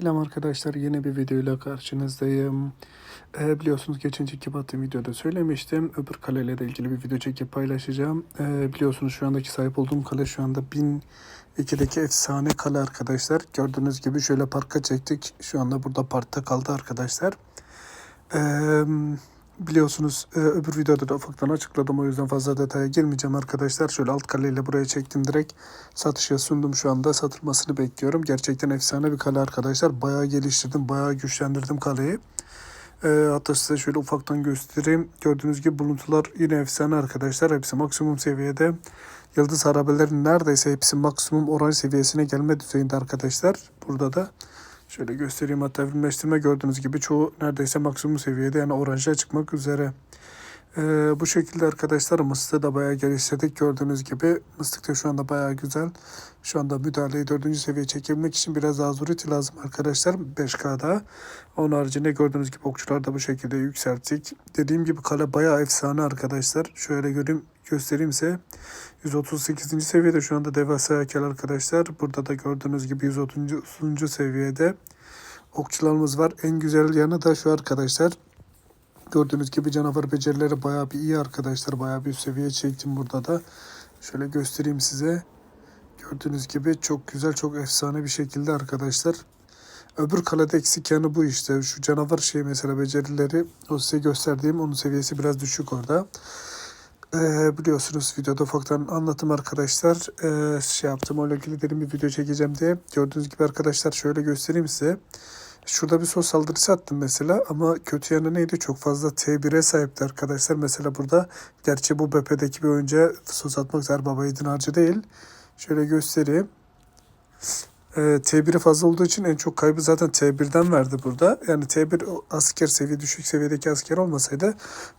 Selam arkadaşlar yeni bir videoyla karşınızdayım. Ee, biliyorsunuz geçenki battığım videoda söylemiştim. Öbür kaleyle de ilgili bir video çekip paylaşacağım. Ee, biliyorsunuz şu andaki sahip olduğum kale şu anda 1002'deki efsane kale arkadaşlar. Gördüğünüz gibi şöyle parka çektik. Şu anda burada parkta kaldı arkadaşlar. Ee, biliyorsunuz e, öbür videoda da ufaktan açıkladım o yüzden fazla detaya girmeyeceğim arkadaşlar. Şöyle alt kaleyle buraya çektim direkt satışa sundum şu anda satılmasını bekliyorum. Gerçekten efsane bir kale arkadaşlar. Bayağı geliştirdim bayağı güçlendirdim kaleyi. E, hatta size şöyle ufaktan göstereyim. Gördüğünüz gibi buluntular yine efsane arkadaşlar. Hepsi maksimum seviyede. Yıldız harabelerin neredeyse hepsi maksimum oran seviyesine gelme düzeyinde arkadaşlar. Burada da Şöyle göstereyim hatta filmleştirme gördüğünüz gibi çoğu neredeyse maksimum seviyede yani oranja çıkmak üzere. Ee, bu şekilde arkadaşlar mıstığı da bayağı geliştirdik gördüğünüz gibi. Mıstık da şu anda bayağı güzel. Şu anda müdahaleyi dördüncü seviyeye çekebilmek için biraz daha azuriti lazım arkadaşlar 5K'da. Onun haricinde gördüğünüz gibi okçular da bu şekilde yükselttik. Dediğim gibi kale bayağı efsane arkadaşlar. Şöyle göreyim göstereyim size. 138. seviyede şu anda devasa heykel arkadaşlar. Burada da gördüğünüz gibi 130. seviyede okçularımız var. En güzel yanı da şu arkadaşlar. Gördüğünüz gibi canavar becerileri bayağı bir iyi arkadaşlar. Bayağı bir üst seviye çektim burada da. Şöyle göstereyim size. Gördüğünüz gibi çok güzel, çok efsane bir şekilde arkadaşlar. Öbür kalede eksik yanı bu işte. Şu canavar şey mesela becerileri o size gösterdiğim onun seviyesi biraz düşük orada. Ee, biliyorsunuz videoda ufaktan anlattım arkadaşlar. Ee, şey yaptım öyle ilgili dedim bir video çekeceğim diye. Gördüğünüz gibi arkadaşlar şöyle göstereyim size. Şurada bir sos saldırısı attım mesela ama kötü yanı neydi? Çok fazla T1'e sahipti arkadaşlar. Mesela burada gerçi bu BP'deki bir oyuncuya sos atmak zar baba yiğidin harcı değil. Şöyle göstereyim. Ee, T1'i fazla olduğu için en çok kaybı zaten T1'den verdi burada. Yani T1 o asker seviye düşük seviyedeki asker olmasaydı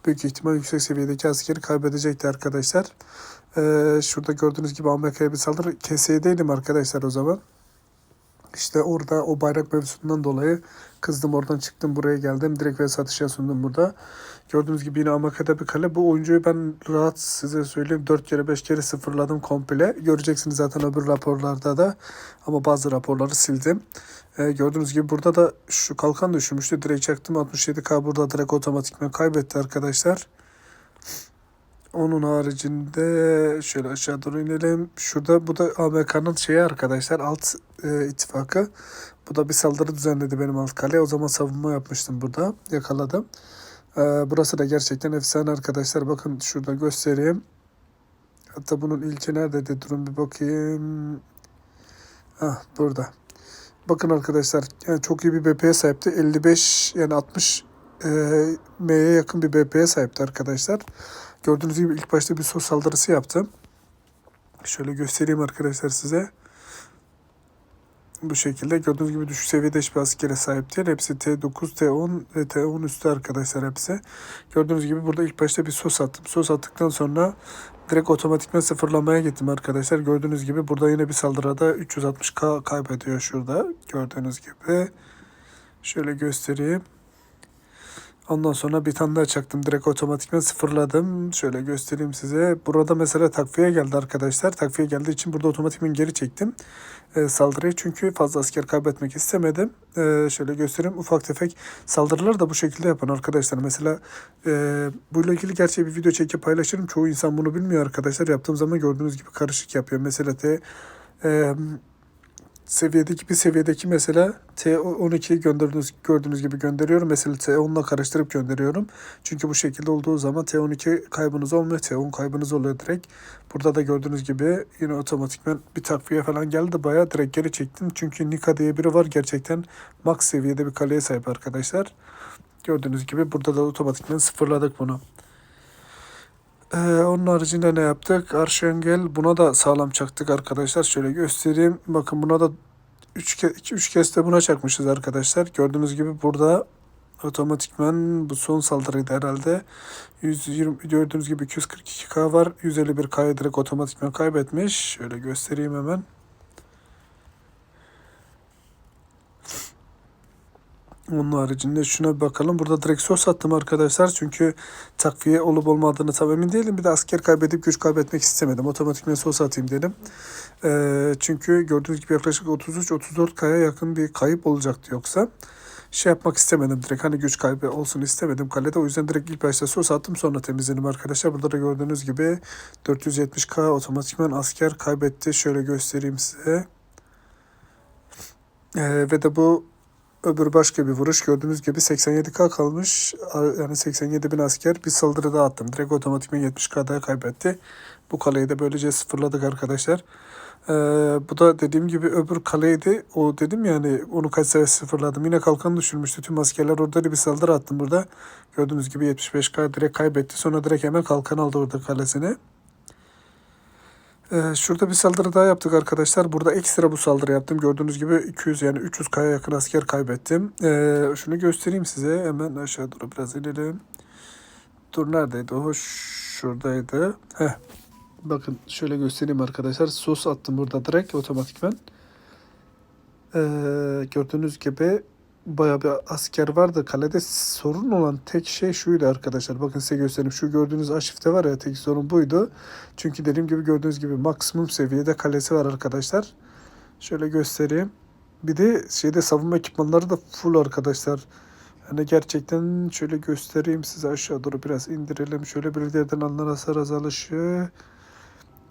büyük ihtimal yüksek seviyedeki askeri kaybedecekti arkadaşlar. Ee, şurada gördüğünüz gibi Amerika'ya bir saldırı keseydeydim arkadaşlar o zaman. İşte orada o bayrak mevzusundan dolayı kızdım oradan çıktım buraya geldim. Direkt ve satışa sundum burada. Gördüğünüz gibi yine Amerika'da bir kale. Bu oyuncuyu ben rahat size söyleyeyim 4 kere 5 kere sıfırladım komple. Göreceksiniz zaten öbür raporlarda da. Ama bazı raporları sildim. Ee, gördüğünüz gibi burada da şu kalkan düşürmüştü. Direkt çaktım 67k burada direkt otomatikman kaybetti arkadaşlar. Onun haricinde şöyle aşağı doğru inelim. Şurada bu da AMK'nın şeyi arkadaşlar alt e, ittifakı. Bu da bir saldırı düzenledi benim alt kale. O zaman savunma yapmıştım burada. Yakaladım. E, burası da gerçekten efsane arkadaşlar. Bakın şurada göstereyim. Hatta bunun ilki neredeydi? Durun bir bakayım. Ah burada. Bakın arkadaşlar yani çok iyi bir BP'ye sahipti. 55 yani 60 e, M'ye yakın bir BP'ye sahipti arkadaşlar. Gördüğünüz gibi ilk başta bir sos saldırısı yaptım. Şöyle göstereyim arkadaşlar size. Bu şekilde gördüğünüz gibi düşük seviyede hiçbir askere sahip değil. Hepsi T9, T10 ve T10 üstü arkadaşlar hepsi. Gördüğünüz gibi burada ilk başta bir sos attım. Sos attıktan sonra direkt otomatikman sıfırlamaya gittim arkadaşlar. Gördüğünüz gibi burada yine bir saldırıda 360k kaybediyor şurada. Gördüğünüz gibi. Şöyle göstereyim. Ondan sonra bir tane daha çaktım. Direkt otomatikman sıfırladım. Şöyle göstereyim size. Burada mesela takviye geldi arkadaşlar. Takviye geldiği için burada otomatikman geri çektim e, saldırıyı. Çünkü fazla asker kaybetmek istemedim. E, şöyle göstereyim. Ufak tefek saldırılar da bu şekilde yapın arkadaşlar. Mesela e, bununla ilgili gerçi bir video çekip paylaşırım. Çoğu insan bunu bilmiyor arkadaşlar. Yaptığım zaman gördüğünüz gibi karışık yapıyor. Mesela T e, seviyedeki bir seviyedeki mesela T12'yi gördüğünüz, gördüğünüz gibi gönderiyorum. Mesela T10'la karıştırıp gönderiyorum. Çünkü bu şekilde olduğu zaman T12 kaybınız olmuyor. T10 kaybınız oluyor direkt. Burada da gördüğünüz gibi yine otomatikman bir takviye falan geldi. Bayağı direkt geri çektim. Çünkü Nika diye biri var. Gerçekten max seviyede bir kaleye sahip arkadaşlar. Gördüğünüz gibi burada da otomatikman sıfırladık bunu. Ee, onun haricinde ne yaptık? Arşengel buna da sağlam çaktık arkadaşlar. Şöyle göstereyim. Bakın buna da 3 ke üç kez de buna çakmışız arkadaşlar. Gördüğünüz gibi burada otomatikman bu son saldırıydı herhalde. 120 gördüğünüz gibi 242k var. 151k'yı direkt otomatikman kaybetmiş. Şöyle göstereyim hemen. Onun haricinde şuna bakalım. Burada direkt sos attım arkadaşlar. Çünkü takviye olup olmadığını tam emin değilim. Bir de asker kaybedip güç kaybetmek istemedim. Otomatikman sos atayım dedim. Ee, çünkü gördüğünüz gibi yaklaşık 33-34 kaya yakın bir kayıp olacaktı yoksa. Şey yapmak istemedim direkt. Hani güç kaybı olsun istemedim kalede. O yüzden direkt ilk başta sos attım sonra temizledim arkadaşlar. Burada da gördüğünüz gibi 470k otomatikman asker kaybetti. Şöyle göstereyim size. Ee, ve de bu öbür başka bir vuruş. Gördüğünüz gibi 87k kalmış. Yani 87 bin asker bir saldırı daha attım. Direkt otomatikman 70k daha kaybetti. Bu kaleyi de böylece sıfırladık arkadaşlar. Ee, bu da dediğim gibi öbür kaleydi. O dedim yani onu kaç sefer sıfırladım. Yine kalkan düşürmüştü. Tüm askerler orada da bir saldırı attım burada. Gördüğünüz gibi 75k direkt kaybetti. Sonra direkt hemen kalkan aldı orada kalesini. Ee, şurada bir saldırı daha yaptık arkadaşlar. Burada ekstra bu saldırı yaptım. Gördüğünüz gibi 200 yani 300 kaya yakın asker kaybettim. Ee, şunu göstereyim size. Hemen aşağı doğru biraz inelim. Dur neredeydi o? Şuradaydı. Heh. Bakın şöyle göstereyim arkadaşlar. Sos attım burada direkt otomatikmen. Ee, gördüğünüz gibi bayağı bir asker vardı. Kalede sorun olan tek şey şuydu arkadaşlar. Bakın size göstereyim. Şu gördüğünüz arşivde var ya tek sorun buydu. Çünkü dediğim gibi gördüğünüz gibi maksimum seviyede kalesi var arkadaşlar. Şöyle göstereyim. Bir de şeyde savunma ekipmanları da full arkadaşlar. Yani gerçekten şöyle göstereyim size aşağı doğru biraz indirelim. Şöyle bir yerden alınan hasar azalışı.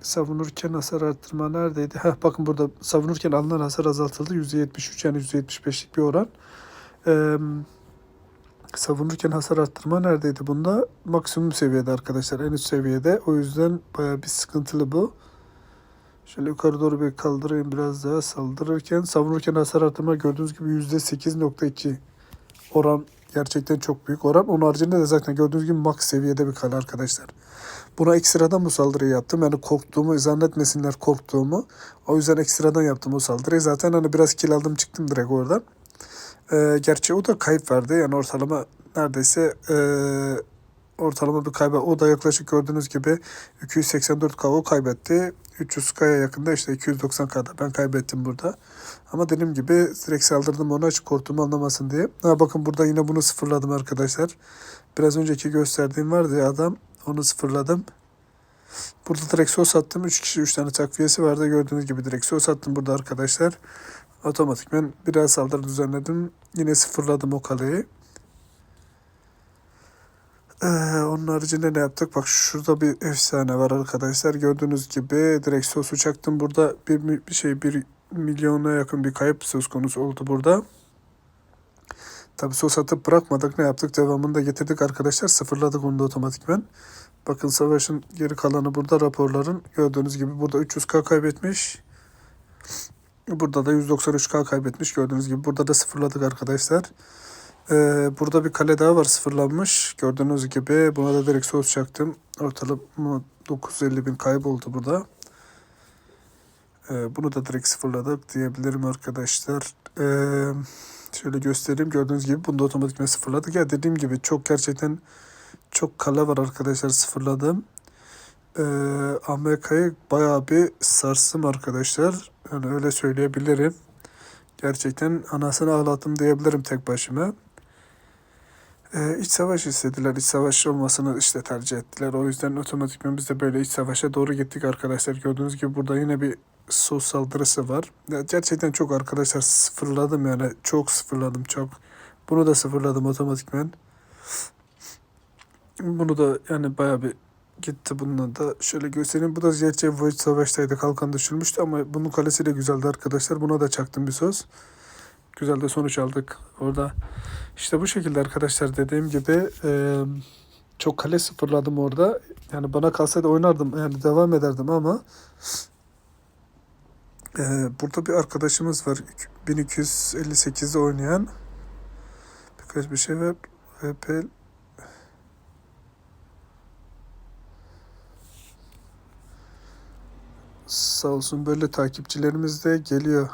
Savunurken hasar arttırma neredeydi? Heh, bakın burada savunurken alınan hasar azaltıldı. %73 yani %75'lik bir oran. Ee, savunurken hasar arttırma neredeydi bunda? Maksimum seviyede arkadaşlar. En üst seviyede. O yüzden baya bir sıkıntılı bu. Şöyle yukarı doğru bir kaldırayım biraz daha. Saldırırken savunurken hasar arttırma gördüğünüz gibi %8.2 oran gerçekten çok büyük oran. Onun haricinde de zaten gördüğünüz gibi max seviyede bir kale arkadaşlar. Buna ekstradan bu saldırıyı yaptım. Yani korktuğumu zannetmesinler korktuğumu. O yüzden ekstradan yaptım o saldırıyı. Zaten hani biraz kill aldım çıktım direkt oradan. Ee, gerçi o da kayıp verdi. Yani ortalama neredeyse e, ortalama bir kaybı. O da yaklaşık gördüğünüz gibi 284 KO kaybetti. 300 K'ya yakında işte 290 K'da ben kaybettim burada. Ama dediğim gibi direkt saldırdım ona hiç korktuğumu anlamasın diye. Ha bakın burada yine bunu sıfırladım arkadaşlar. Biraz önceki gösterdiğim vardı ya adam. Onu sıfırladım. Burada direkt sos attım. 3 kişi 3 tane takviyesi vardı. Gördüğünüz gibi direkt sos attım burada arkadaşlar. Otomatikmen biraz saldırı düzenledim. Yine sıfırladım o kaleyi. Ee, onun haricinde ne yaptık? Bak şurada bir efsane var arkadaşlar. Gördüğünüz gibi direkt sosu çaktım. Burada bir, bir şey bir milyona yakın bir kayıp söz konusu oldu burada. Tabi sos atıp bırakmadık. Ne yaptık? Devamını da getirdik arkadaşlar. Sıfırladık onu da otomatikmen. Bakın savaşın geri kalanı burada raporların. Gördüğünüz gibi burada 300k kaybetmiş. Burada da 193k kaybetmiş. Gördüğünüz gibi burada da sıfırladık arkadaşlar. Ee, burada bir kale daha var sıfırlanmış. Gördüğünüz gibi buna da direkt sos çaktım. Ortalama 950 bin kayboldu burada. Ee, bunu da direkt sıfırladık diyebilirim arkadaşlar. Ee, şöyle göstereyim. Gördüğünüz gibi bunu da otomatikman sıfırladık. Ya dediğim gibi çok gerçekten çok kale var arkadaşlar sıfırladım. Ee, AMK'yı bayağı bir sarstım arkadaşlar. Yani öyle söyleyebilirim. Gerçekten anasını ağlattım diyebilirim tek başıma. Ee, iç savaş istediler. İç savaş olmasını işte tercih ettiler. O yüzden otomatikman biz de böyle iç savaşa doğru gittik arkadaşlar. Gördüğünüz gibi burada yine bir sos saldırısı var. Ya gerçekten çok arkadaşlar sıfırladım yani. Çok sıfırladım çok. Bunu da sıfırladım otomatikman. Bunu da yani bayağı bir gitti bununla da. Şöyle göstereyim. Bu da gerçi Void Savaş'taydı. Kalkan düşürmüştü ama bunun kalesi de güzeldi arkadaşlar. Buna da çaktım bir söz. Güzel de sonuç aldık orada. İşte bu şekilde arkadaşlar dediğim gibi e, çok kale sıfırladım orada. Yani bana kalsaydı oynardım. Yani devam ederdim ama e, burada bir arkadaşımız var. 1258'de oynayan. Birkaç bir şey var. VP Sağ olsun böyle takipçilerimiz de geliyor.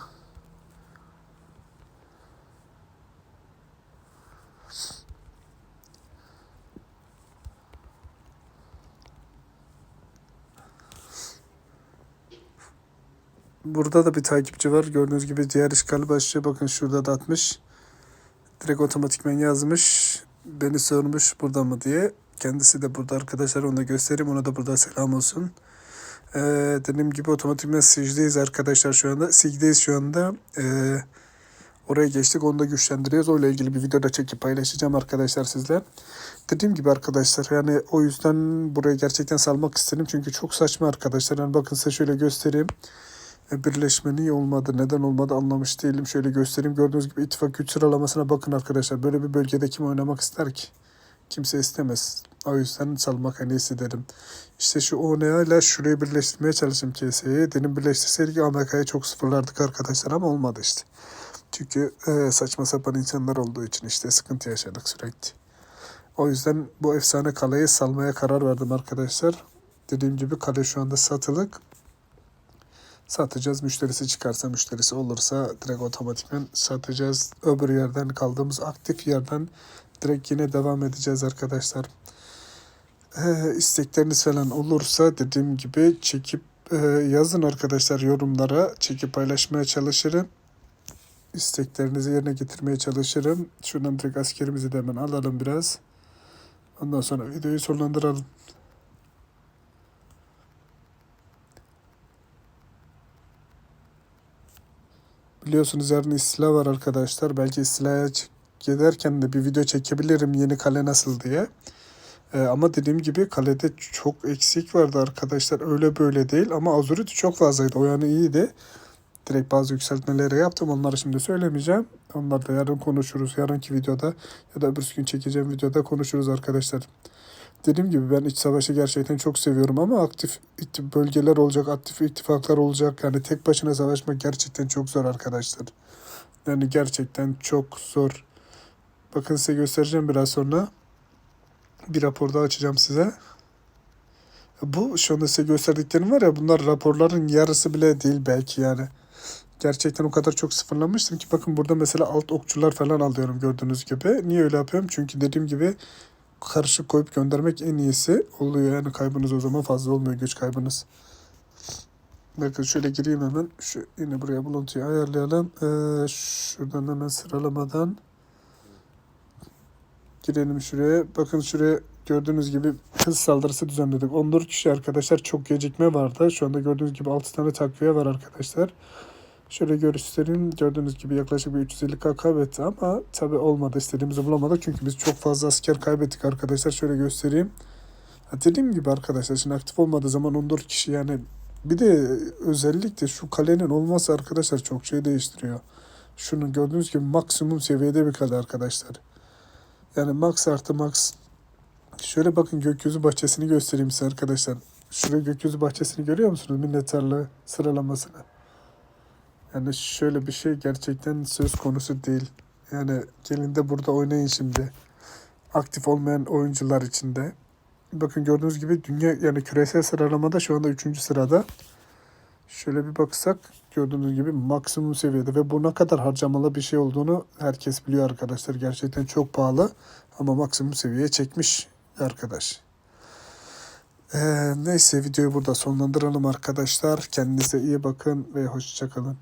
Burada da bir takipçi var. Gördüğünüz gibi diğer işgali başlıyor. Bakın şurada da atmış. Direkt otomatikmen yazmış. Beni sormuş burada mı diye. Kendisi de burada arkadaşlar onu da göstereyim. Ona da burada selam olsun. Ee, dediğim gibi otomatikmen Siege'deyiz arkadaşlar şu anda. Siege'deyiz şu anda. Ee, oraya geçtik. Onu da güçlendiriyoruz. Oyla ilgili bir video da çekip paylaşacağım arkadaşlar sizle. Dediğim gibi arkadaşlar yani o yüzden buraya gerçekten salmak istedim. Çünkü çok saçma arkadaşlar. Yani bakın size şöyle göstereyim. E, Birleşme niye olmadı, neden olmadı anlamış değilim. Şöyle göstereyim. Gördüğünüz gibi ittifak güç sıralamasına bakın arkadaşlar. Böyle bir bölgede kim oynamak ister ki? Kimse istemez. O yüzden salmak en iyisi dedim. İşte şu ONA ile şurayı birleştirmeye çalıştım KS'yi. Dedim birleştirseydik Amerika'yı çok sıfırlardık arkadaşlar ama olmadı işte. Çünkü e, saçma sapan insanlar olduğu için işte sıkıntı yaşadık sürekli. O yüzden bu efsane kaleyi salmaya karar verdim arkadaşlar. Dediğim gibi kale şu anda satılık. Satacağız. Müşterisi çıkarsa, müşterisi olursa direkt otomatikman satacağız. Öbür yerden kaldığımız aktif yerden direkt yine devam edeceğiz arkadaşlar. Ee, istekleriniz falan olursa dediğim gibi çekip e, yazın arkadaşlar yorumlara. Çekip paylaşmaya çalışırım. İsteklerinizi yerine getirmeye çalışırım. Şuradan direkt askerimizi de hemen alalım biraz. Ondan sonra videoyu sonlandıralım. Biliyorsunuz yarın istila var arkadaşlar. Belki istilaya giderken de bir video çekebilirim yeni kale nasıl diye. Ee, ama dediğim gibi kalede çok eksik vardı arkadaşlar. Öyle böyle değil ama Azurit çok fazlaydı. O yani iyiydi. Direkt bazı yükseltmeleri yaptım. Onları şimdi söylemeyeceğim. Onları da yarın konuşuruz. Yarınki videoda ya da öbür gün çekeceğim videoda konuşuruz arkadaşlar. Dediğim gibi ben iç savaşı gerçekten çok seviyorum ama aktif bölgeler olacak, aktif ittifaklar olacak. Yani tek başına savaşmak gerçekten çok zor arkadaşlar. Yani gerçekten çok zor. Bakın size göstereceğim biraz sonra. Bir rapor daha açacağım size. Bu şu anda size gösterdiklerim var ya bunlar raporların yarısı bile değil belki yani. Gerçekten o kadar çok sıfırlamıştım ki bakın burada mesela alt okçular falan alıyorum gördüğünüz gibi. Niye öyle yapıyorum? Çünkü dediğim gibi karışık koyup göndermek en iyisi oluyor. Yani kaybınız o zaman fazla olmuyor güç kaybınız. Bakın şöyle gireyim hemen. Şu yine buraya buluntuyu ayarlayalım. Ee, şuradan hemen sıralamadan girelim şuraya. Bakın şuraya gördüğünüz gibi hız saldırısı düzenledik. 14 kişi arkadaşlar çok gecikme vardı. Şu anda gördüğünüz gibi 6 tane takviye var arkadaşlar. Şöyle göstereyim. Gördüğünüz gibi yaklaşık bir 350k kaybetti ama tabi olmadı. istediğimizi bulamadık. Çünkü biz çok fazla asker kaybettik arkadaşlar. Şöyle göstereyim. Ha, dediğim gibi arkadaşlar şimdi aktif olmadığı zaman 14 kişi yani bir de özellikle şu kalenin olması arkadaşlar çok şey değiştiriyor. Şunu gördüğünüz gibi maksimum seviyede bir kale arkadaşlar. Yani max artı max. Şöyle bakın gökyüzü bahçesini göstereyim size arkadaşlar. Şurada gökyüzü bahçesini görüyor musunuz? Minnettarlığı sıralamasını. Yani şöyle bir şey gerçekten söz konusu değil. Yani gelin de burada oynayın şimdi. Aktif olmayan oyuncular içinde. Bakın gördüğünüz gibi dünya yani küresel sıralamada şu anda 3. sırada. Şöyle bir baksak gördüğünüz gibi maksimum seviyede ve bu ne kadar harcamalı bir şey olduğunu herkes biliyor arkadaşlar. Gerçekten çok pahalı ama maksimum seviyeye çekmiş arkadaş. Ee, neyse videoyu burada sonlandıralım arkadaşlar. Kendinize iyi bakın ve hoşçakalın.